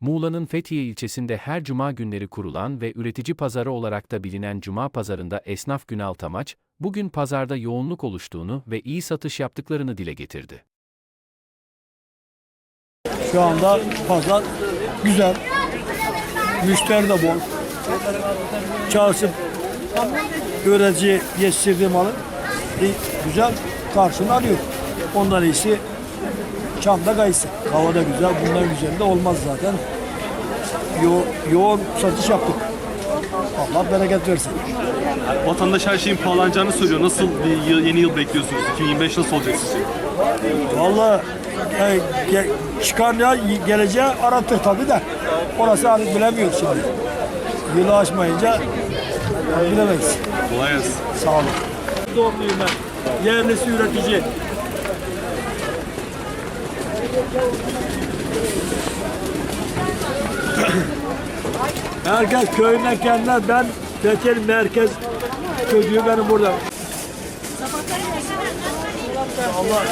Muğla'nın Fethiye ilçesinde her cuma günleri kurulan ve üretici pazarı olarak da bilinen Cuma Pazarında esnaf Günal Tamaç, bugün pazarda yoğunluk oluştuğunu ve iyi satış yaptıklarını dile getirdi. Şu anda pazar güzel. Müşteri de bol. Çarşı üretici yetiştirdiği malı güzel karşını alıyor. Ondan iyisi Çam'da kayısı. Hava da güzel. Bundan güzel de olmaz zaten. Yo yoğun satış yaptık. Allah bereket versin. Vatandaş her şeyin pahalanacağını söylüyor. Nasıl bir yıl- yeni yıl bekliyorsunuz? 2025 nasıl olacak sizce? Vallahi e, ge, çıkan ya geleceği aratır tabii de. Orası artık bilemiyoruz şimdi. Yılı aşmayınca bilemeyiz. Kolay gelsin. Sağ olun. Doğumluyum ben. Yerlisi üretici. Herkes köyünden kendine ben Fethiye merkez çocuğu benim burada. Allah.